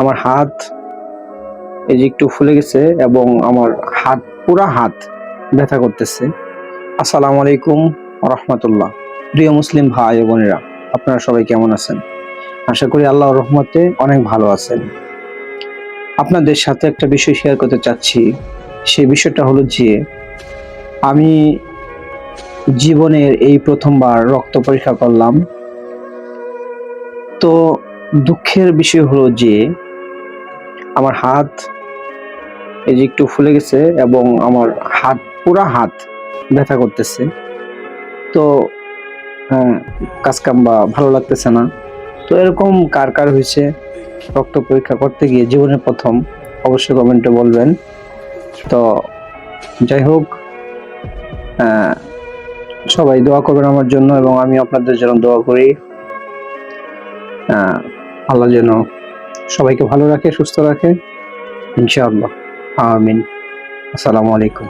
আমার হাত এই যে একটু ফুলে গেছে এবং আমার হাত, পুরা হাত ব্যথা করতেছে। আসসালামু আলাইকুম রহমতুল্লাহ। প্রিয় মুসলিম ভাই বোনেরা, আপনারা সবাই কেমন আছেন? আশা করি আল্লাহ রহমতে অনেক ভালো আছেন। আপনাদের সাথে একটা বিষয় শেয়ার করতে চাচ্ছি। সেই বিষয়টা হলো যে, আমি জীবনের এই প্রথমবার রক্ত পরীক্ষা করলাম। তো দুঃখের বিষয় হলো যে আমার হাত এই যে একটু ফুলে গেছে এবং আমার হাত পুরা হাত ব্যথা করতেছে। তো হ্যাঁ, কাজ বা ভালো লাগতেছে না। তো এরকম কার কার হয়েছে রক্ত পরীক্ষা করতে গিয়ে জীবনের প্রথম অবশ্যই কমেন্টে বলবেন। তো যাই হোক সবাই দোয়া করবেন আমার জন্য এবং আমি আপনাদের জন্য দোয়া করি। আল্লাহ যেন সবাইকে ভালো রাখে সুস্থ রাখে। ইনশাআল্লাহ। আমিন। আসসালামু আলাইকুম।